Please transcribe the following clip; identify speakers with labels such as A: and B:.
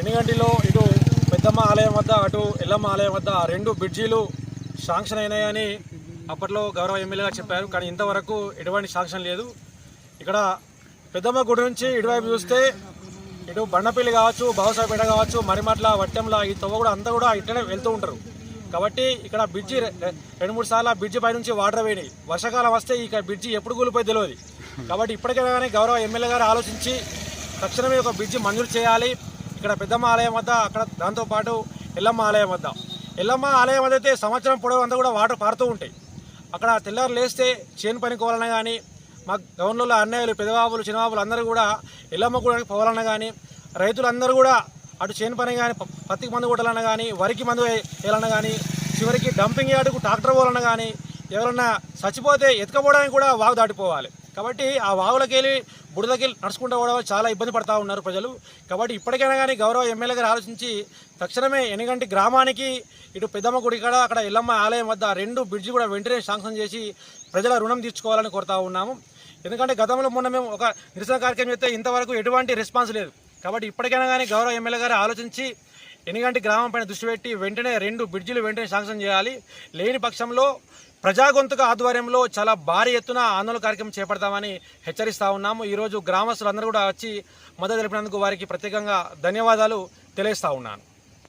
A: ఎన్నిగంటిలో ఇటు పెద్దమ్మ ఆలయం వద్ద అటు ఎల్లమ్మ ఆలయం వద్ద రెండు బ్రిడ్జీలు శాంక్షన్ అయినాయని అప్పట్లో గౌరవ ఎమ్మెల్యేగా చెప్పారు. కానీ ఇంతవరకు ఎటువంటి శాంక్షన్ లేదు. ఇక్కడ పెద్దమ్మ గుడి నుంచి ఇటువైపు చూస్తే ఇటు బండపల్లి కావచ్చు బావసాపేట కావచ్చు మరిమట్ల వట్టెంల ఈ తొవ్వ కూడా అంతా కూడా ఇట్లనే వెళ్తూ ఉంటారు. కాబట్టి ఇక్కడ బ్రిడ్జి రెండు మూడు సార్లు బ్రిడ్జి పై నుంచి వాటర్ పోయినాయి వర్షాకాలం వస్తే ఇక బ్రిడ్జి ఎప్పుడు కూలిపోయి తెలియదు కాబట్టి ఇప్పటికైనా కానీ గౌరవ ఎమ్మెల్యే గారు ఆలోచించి తక్షణమే ఒక బ్రిడ్జి మంజూరు చేయాలి. ఇక్కడ పెద్దమ్మ ఆలయం వద్ద అక్కడ దాంతోపాటు ఎల్లమ్మ ఆలయం వద్ద. ఎల్లమ్మ ఆలయం వద్ద అయితే సంవత్సరం పొడవు అంతా కూడా వాటర్ పారుతూ ఉంటాయి. అక్కడ తెల్లారు లేస్తే చేను పని పోవాలన్నా కానీ మా గవర్నర్లో అన్నయ్యలు పెదబాబులు చిన్నబాబులు అందరూ కూడా ఎల్లమ్మ కూడా పోవాలన్నా కానీ రైతులందరూ కూడా అటు చేను పని కానీ పత్తికి మందు కొట్టాలన్నా కానీ వరికి మందు వేయాలన్నా కానీ చివరికి డంపింగ్ యార్డుకు ట్రాక్టర్ పోవాలన్నా కానీ ఎవరన్నా చచ్చిపోతే ఎత్తుకపోవడానికి కూడా వాగు దాటిపోవాలి. కాబట్టి ఆ వాగులకి వెళ్ళి బుడదకి నడుచుకుంటూ పోవడం చాలా ఇబ్బంది పడతా ఉన్నారు ప్రజలు. కాబట్టి ఇప్పటికైనా కానీ గౌరవ ఎమ్మెల్యే గారు ఆలోచించి తక్షణమే ఎనిగంటి గ్రామానికి ఇటు పెద్దమ్మ గుడి కాడ అక్కడ ఎల్లమ్మ ఆలయం వద్ద రెండు బ్రిడ్జి కూడా వెంటనే శాంక్షన్ చేసి ప్రజల రుణం తీర్చుకోవాలని కోరుతా ఉన్నాము. ఎందుకంటే గతంలో మొన్న మేము ఒక నిరసన కార్యక్రమం చేస్తే ఇంతవరకు ఎటువంటి రెస్పాన్స్ లేదు. కాబట్టి ఇప్పటికైనా కానీ గౌరవ ఎమ్మెల్యే గారు ఆలోచించి ఎనిగంటి గ్రామం పైన దృష్టి పెట్టి వెంటనే రెండు బ్రిడ్జిలు వెంటనే శాంక్షన్ చేయాలి. లేని పక్షంలో ప్రజాగొంతుక ఆధ్వర్యంలో చాలా భారీ ఎత్తున ఆందోళన కార్యక్రమం చేపడతామని హెచ్చరిస్తా ఉన్నాము. ఈరోజు గ్రామస్తులందరూ కూడా వచ్చి మద్దతు తెలిపినందుకు వారికి ప్రత్యేకంగా ధన్యవాదాలు తెలియస్తా ఉన్నాను.